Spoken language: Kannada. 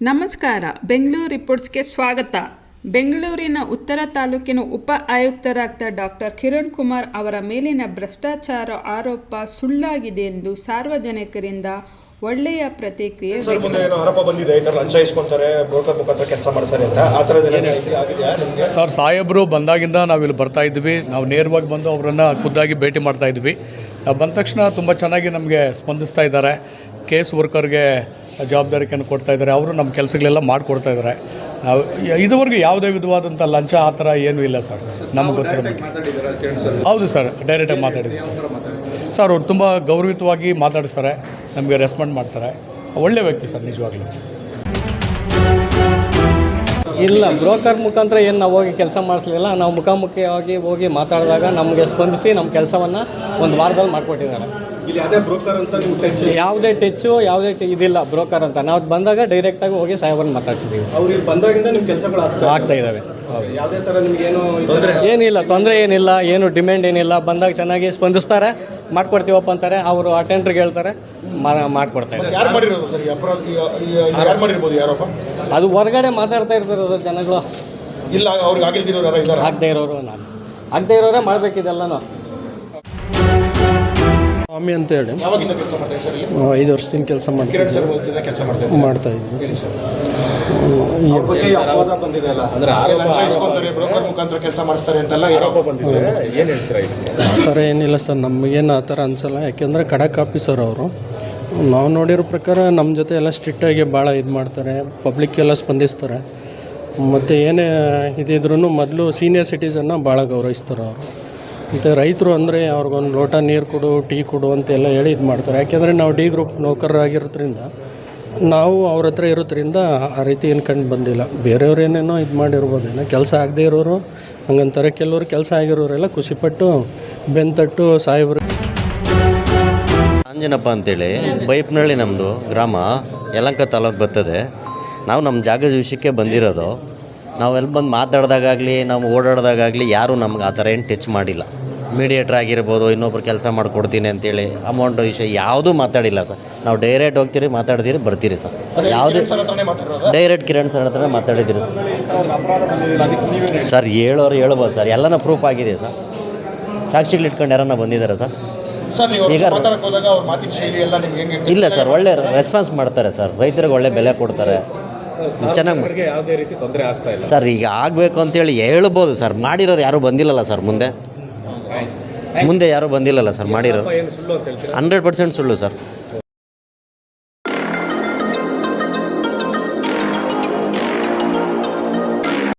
ನಮಸ್ಕಾರ, ಬೆಂಗಳೂರು ರಿಪೋರ್ಟ್ಸ್ಗೆ ಸ್ವಾಗತ. ಬೆಂಗಳೂರಿನ ಉತ್ತರ ತಾಲೂಕಿನ ಉಪ ಆಯುಕ್ತರಾದ ಡಾಕ್ಟರ್ ಕಿರಣ್ ಕುಮಾರ್ ಅವರ ಮೇಲಿನ ಭ್ರಷ್ಟಾಚಾರ ಆರೋಪ ಸುಳ್ಳಾಗಿದೆ ಎಂದು ಸಾರ್ವಜನಿಕರಿಂದ ಒಳ್ಳೆಯ ಪ್ರತಿಕ್ರಿಯೆ ಆರೋಪ ಬಂದಿದೆ. ಲಂಚ ಇಸ್ಕೊಂತಾರೆ ಬ್ರೋಕರ್ ಮುಖಾಂತರ ಕೆಲಸ ಮಾಡ್ತಾರೆ ಅಂತ. ಆ ಸರ್ ಸಾಹೇಬರು ಬಂದಾಗಿಂದ ನಾವಿಲ್ಲಿ ಬರ್ತಾ ಇದ್ವಿ. ನಾವು ನೇರವಾಗಿ ಬಂದು ಅವರನ್ನು ಖುದ್ದಾಗಿ ಭೇಟಿ ಮಾಡ್ತಾ ಇದ್ವಿ. ನಾವು ಬಂದ ತಕ್ಷಣ ತುಂಬ ಚೆನ್ನಾಗಿ ನಮಗೆ ಸ್ಪಂದಿಸ್ತಾ ಇದ್ದಾರೆ. ಕೇಸ್ ವರ್ಕರ್ಗೆ ಜವಾಬ್ದಾರಿಕೆಯನ್ನು ಕೊಡ್ತಾ ಇದ್ದಾರೆ. ಅವರು ನಮ್ಮ ಕೆಲಸಗಳೆಲ್ಲ ಮಾಡಿಕೊಡ್ತಾ ಇದ್ದಾರೆ. ನಾವು ಇದುವರೆಗೂ ಯಾವುದೇ ವಿಧವಾದಂಥ ಲಂಚ ಆ ಥರ ಏನೂ ಇಲ್ಲ ಸರ್. ನಮ್ಗೆ ಗೊತ್ತಿರಬೇಕು ಹೌದು ಸರ್. ಡೈರೆಕ್ಟಾಗಿ ಮಾತಾಡಿದ್ವಿ ಸರ್. ಸರ್, ಅವ್ರು ತುಂಬ ಗೌರವಿತವಾಗಿ ಮಾತಾಡಿಸ್ತಾರೆ, ನಮಗೆ ರೆಸ್ಪಾಂಡ್ ಮಾಡ್ತಾರೆ. ಒಳ್ಳೆ ವ್ಯಕ್ತಿ ಸರ್, ನಿಜವಾಗ್ಲೂ. ಇಲ್ಲ, ಬ್ರೋಕರ್ ಮುಖಾಂತರ ಏನು ನಾವು ಹೋಗಿ ಕೆಲಸ ಮಾಡಿಸ್ಲಿಲ್ಲ. ನಾವು ಮುಖಾಮುಖಿಯಾಗಿ ಹೋಗಿ ಮಾತಾಡಿದಾಗ ನಮಗೆ ಸ್ಪಂದಿಸಿ ನಮ್ಮ ಕೆಲಸವನ್ನು ಒಂದು ವಾರದಲ್ಲಿ ಮಾಡಿಕೊಟ್ಟಿದ್ದಾರೆ. ಇಲ್ಲಿ ಯಾವುದೇ ಬ್ರೋಕರ್ ಅಂತ ನೀವು ಟೆನ್ಷನ್ ಯಾವುದೇ ಟೆಚ್ಚು ಯಾವುದೇ ಟ- ಇದಿಲ್ಲ ಬ್ರೋಕರ್ ಅಂತ. ನಾವು ಬಂದಾಗ ಡೈರೆಕ್ಟಾಗಿ ಹೋಗಿ ಸಾಹೇಬರನ್ನ ಮಾತಾಡ್ಸಿದ್ದೀವಿ ಅವ್ರು ಇಲ್ಲಿ ಬಂದಾಗಿಂದ ನಿಮ್ಮ ಕೆಲಸಗಳು ಆಗ್ತಾ ಇದ್ದಾವೆ? ಯಾವುದೇ ಥರ ನಿಮ್ಗೆ ಏನು ತೊಂದರೆ? ಏನಿಲ್ಲ ತೊಂದರೆ ಏನಿಲ್ಲ ಏನು ಡಿಮ್ಯಾಂಡ್ ಏನಿಲ್ಲ. ಬಂದಾಗ ಚೆನ್ನಾಗಿ ಸ್ಪಂದಿಸ್ತಾರೆ ಮಾಡ್ಕೊಡ್ತೀವಪ್ಪ ಅಂತಾರೆ. ಅವರು ಅಟೆಂಡ್ರಿಗೆ ಹೇಳ್ತಾರೆ ಮಾ- ಮಾಡ್ಕೊಡ್ತಾ ಇದ್ದಾರೆ. ಯಾರು ಮಾಡಿರೋದು ಸರ್ ಈ ಅಪರಾಧ? ಈ- ಈ- ಯಾರು ಮಾಡಿರ್ಬೋದು ಯಾರಪ್ಪ ಅದು ಹೊರಗಡೆ ಮಾತಾಡ್ತಾ ಇರ್ತಾರೆ ಸರ್ ಜನಗಳು. ಇಲ್ಲ ಅವ್ರಿಗೆ ಆಗಿಲ್ದಿರೋರು ಯಾರು ಇದ್ದಾರೆ? ಆಗದೆ ಇರೋರು ನಾನು. ಆಗದೆ ಇರೋರೇ ಮಾಡಬೇಕಿದೆಲ್ಲನೂ ಸ್ವಾಮಿ ಅಂತ ಹೇಳಿ. ಐದು ವರ್ಷದಿಂದ ಕೆಲಸ ಮಾಡ್ತೀವಿ ಮಾಡ್ತಾ ಇದ್ದೀವಿ. ಆ ಥರ ಏನಿಲ್ಲ ಸರ್. ನಮಗೇನು ಆ ಥರ ಅನಿಸಲ್ಲ. ಯಾಕೆಂದರೆ ಖಡಕ್ ಆಫೀಸರ್ ಅವರು ನಾವು ನೋಡಿರೋ ಪ್ರಕಾರ ನಮ್ಮ ಜೊತೆ ಎಲ್ಲ ಸ್ಟ್ರಿಕ್ಟಾಗಿ ಭಾಳ ಇದು ಮಾಡ್ತಾರೆ. ಪಬ್ಲಿಕ್ ಎಲ್ಲ ಸ್ಪಂದಿಸ್ತಾರೆ. ಮತ್ತು ಏನೇ ಇದಿದ್ರೂ ಮೊದಲು ಸೀನಿಯರ್ ಸಿಟಿಸನ್ನ ಭಾಳ ಗೌರವಿಸ್ತಾರೆ ಅವರು. ಮತ್ತು ರೈತರು ಅಂದರೆ ಅವ್ರಿಗೊಂದು ಲೋಟ ನೀರು ಕೊಡು, ಟೀ ಕೊಡು ಅಂತೆಲ್ಲ ಹೇಳಿ ಇದು ಮಾಡ್ತಾರೆ. ಯಾಕೆಂದರೆ ನಾವು ಡಿ ಗ್ರೂಪ್ ನೌಕರರಾಗಿರೋದ್ರಿಂದ, ನಾವು ಅವ್ರ ಹತ್ರ ಇರೋದ್ರಿಂದ ಆ ರೀತಿ ಏನು ಕಂಡು ಬಂದಿಲ್ಲ. ಬೇರೆಯವ್ರು ಏನೇನೋ ಇದು ಮಾಡಿರ್ಬೋದೇನೋ ಕೆಲಸ ಆಗದೇ ಇರೋರು, ಹಂಗಂತಾರೆ. ಕೆಲವರು ಕೆಲಸ ಆಗಿರೋರೆಲ್ಲ ಖುಷಿಪಟ್ಟು ಬೆಂತಟ್ಟು ಸಾಹೇಬ್ರು ಅಂಜನಪ್ಪ ಅಂತೇಳಿ ಬೈಪ್ನಳ್ಳಿ ನಮ್ಮದು ಗ್ರಾಮ, ಯಲಂಕ ತಾಲೂಕು ಬರ್ತದೆ. ನಾವು ನಮ್ಮ ಜಾಗದ ವಿಷಯಕ್ಕೆ ಬಂದಿರೋದು. ನಾವೆಲ್ಲ ಬಂದು ಮಾತಾಡ್ದಾಗಲಿ ನಾವು ಓಡಾಡ್ದಾಗಲಿ ಯಾರೂ ನಮ್ಗೆ ಆ ಥರ ಏನು ಟಚ್ ಮಾಡಿಲ್ಲ. ಮೀಡಿಯೇಟ್ರ್ ಆಗಿರ್ಬೋದು ಇನ್ನೊಬ್ರು ಕೆಲಸ ಮಾಡಿಕೊಡ್ತೀನಿ ಅಂತೇಳಿ ಅಮೌಂಟ್ ವಿಷಯ ಯಾವುದೂ ಮಾತಾಡಿಲ್ಲ ಸರ್ ನಾವು ಡೈರೆಕ್ಟ್ ಹೋಗ್ತೀರಿ ಮಾತಾಡ್ತೀರಿ ಬರ್ತೀರಿ ಸರ್ ಯಾವುದೇ ಡೈರೆಕ್ಟ್ ಕಿರಣ್ ಸರ್ ಹತ್ರ ಮಾತಾಡಿದ್ದೀರಿ ಸರ್ ಹೇಳೋರು. ಹೇಳ್ಬೋದು ಸರ್ ಎಲ್ಲನ ಪ್ರೂಫ್ ಆಗಿದೆ ಸರ್ ಸಾಕ್ಷಿಗಳು ಇಟ್ಕೊಂಡು ಯಾರನ್ನ ಬಂದಿದ್ದಾರೆ ಸರ್ ಈಗ ಇಲ್ಲ ಸರ್ ಒಳ್ಳೆ ರೆಸ್ಪಾನ್ಸ್ ಮಾಡ್ತಾರೆ ಸರ್ ರೈತರಿಗೆ ಒಳ್ಳೆ ಬೆಲೆ ಕೊಡ್ತಾರೆ. ಚೆನ್ನಾಗಿ ಯಾವುದೇ ರೀತಿ ತೊಂದರೆ ಆಗ್ತಾ ಇಲ್ಲ. ಸರ್ ಈಗ ಆಗಬೇಕು ಅಂತೇಳಿ ಹೇಳ್ಬೋದು ಸರ್ ಮಾಡಿರೋರು ಯಾರೂ ಬಂದಿಲ್ಲಲ್ಲ ಸರ್ ಮುಂದೆ? ಮುಂದೆ ಯಾರೂ ಬಂದಿಲ್ಲಲ್ಲ ಸರ್ ಮಾಡಿರೋ ಹಂಡ್ರೆಡ್ ಪರ್ಸೆಂಟ್ ಸುಳ್ಳು ಸರ್.